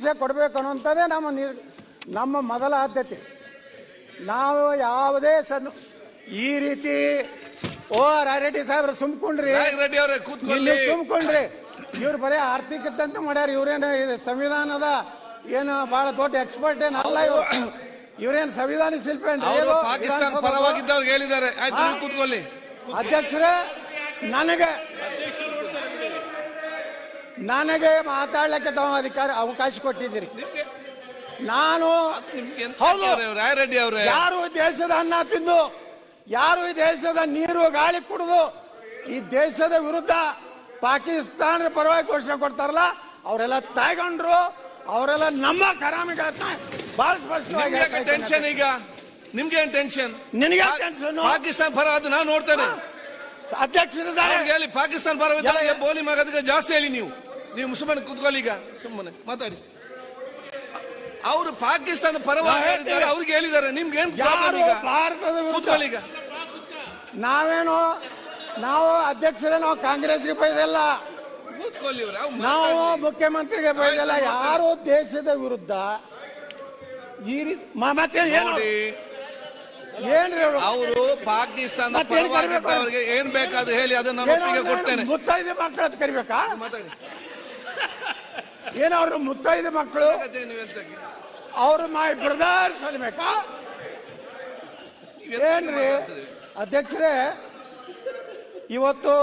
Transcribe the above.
ಶಿಕ್ಷೆ ಕೊಡಬೇಕು ಅನ್ನುವಂಥದ್ದೇ ನಮ್ಮ ನಿರ್ ನಮ್ಮ ಮೊದಲ ಆದ್ಯತೆ. ನಾವು ಯಾವುದೇ ಸನ್ ಈ ರೀತಿ ಓ ರಾಯರೆಡ್ಡಿ ಸಾಹೇಬ್ರು ಸುಮ್ಕೊಂಡ್ರಿ. ರೆಡ್ಡಿ ಅವರೇ ಇಲ್ಲಿ ಕೂತ್ಕೊಳ್ಳಿ ಸುಮ್ಕೊಂಡ್ರಿ. ಇವ್ರು ಬರೀ ಆರ್ಥಿಕ ಅಂತ ಮಾಡ್ಯಾರ ಇವ್ರೇನು ಇದು ಸಂವಿಧಾನದ ಏನು ಬಹಳ ದೊಡ್ಡ ಎಕ್ಸ್ಪರ್ಟ್ ಏನು ಅಲ್ಲ ಇವ್ರು. ಇವ್ರೇನು ಸಂವಿಧಾನ ಶಿಲ್ಪಿ ಏನ್ರಿ? ಅವರು ಇದು? ಪಾಕಿಸ್ತಾನ? ಪರವಾಗಿದ್ದವ್ರಿಗೆ ಹೇಳಿದ್ದಾರೆ. ಆಯ್ತು ನೀವು ಕೂತ್ಕೊಳ್ಳಿ. ಅಧ್ಯಕ್ಷರೇ ನನಗೆ ನನಗೆ ಮಾತಾಡ್ಲಿಕ್ಕೆ ತಮ್ಮ ಅಧಿಕಾರ ಅವಕಾಶ ಕೊಟ್ಟಿದ್ದೀರಿ. ನಾನು ಹೌದು. ರಾಯರೆಡ್ಡಿ ಅವರೇ. ಯಾರು ದೇಶದ ಅನ್ನ ತಿಂದು ಯಾರು ಈ ದೇಶದ ನೀರು ಗಾಳಿ ಕುಡಿದು ಈ ದೇಶದ ವಿರುದ್ಧ ಪಾಕಿಸ್ತಾನದ ಪರವಾಗಿ ಘೋಷಣೆ ಕೊಡ್ತಾರಲ್ಲ ಅವರೆಲ್ಲ ತಾಯ್ಕೊಂಡ್ರು ಅವರೆಲ್ಲ ನಮ್ಮ ಕರಾಮಿಗಳನ್ನ ಬಹಳ ಸ್ಪಷ್ಟವಾಗಿ ಟೆನ್ಷನ್ ಈಗ? ನಿಮ್ಗೆ ಏನ್ ಟೆನ್ಷನ್ ನಿನಗೆ ಟೆನ್ಷನ್ ಪಾಕಿಸ್ತಾನ ಪರ ಅದು ನಾನು ನೋಡ್ತೇನೆ. ಅಧ್ಯಕ್ಷರಿದ್ದಾರೆ. ಹೇಳಿ ಪಾಕಿಸ್ತಾನ ಪರ ಇದ್ದವ್ರಿಗೆ ಎಲ್ಲ- ಬೋಲಿ ಮಗದಿಗೆ ಜಾಸ್ತಿ ಹೇಳಿ ನೀವು. ನೀವು ಸುಮ್ಮನೆ ಕೂತ್ಕೊಳ್ಳಿ ಈಗ. ಸುಮ್ಮನೆ ಮಾತಾಡಿ. ಅವರು ಪಾಕಿಸ್ತಾನ ಪರವಾಗಿ. ಅವ್ರಿಗೆ ಹೇಳಿದ್ದಾರೆ. ನಿಮ್ಗೆ ಏನ್ ಭಾರತದ ಕೂತ್ಕೊಳ್ಳಿ ಈಗ. ನಾವೇನು ನಾವು ಅಧ್ಯಕ್ಷರೇ ನಾವು ಕಾಂಗ್ರೆಸ್ಗೆ ಬೈದಲ್ಲ. ಕೂತ್ಕೊಳ್ಳಿ ಇವ್ರೆ, ಅವ್ರು ನಾವು. ಮುಖ್ಯಮಂತ್ರಿಗೆ ಬೈದಲ್ಲ. ಯಾರು ದೇಶದ ವಿರುದ್ಧ ಈ ರೀತಿ ಮ- ಏನು ನೋಡಿ. ಏನ್ರಿ ಅವ್ರು? ಅವರು ಪಾಕಿಸ್ತಾನ ಮತ್ತೆ ಏನ್ ಬೇಕಾದ್ರೂ ಕರಿಬೇಕು? ಏನ್ ಬೇಕಾದ್ರು ಹೇಳಿ ಅದನ್ನ ನಾನು ಏನೋ ಒಪ್ಪಿಗೆ ಒಂದು ಕೊಡ್ತೇನೆ. ಮುತ್ತೈದೆ ಮಕ್ಕಳ ಕರಿಬೇಕಾ? ಮಾತಾಡಿ. ಏನೋ ಅವ್ರ ಮುತ್ತೈದೆ ಮಕ್ಕಳು? ಅವರು ಮೈ ಬ್ರದರ್ಸ್ ಅನ್ಬೇಕಾ? ಏನ್ರಿ? ಅಧ್ಯಕ್ಷರೇ ಇವತ್ತು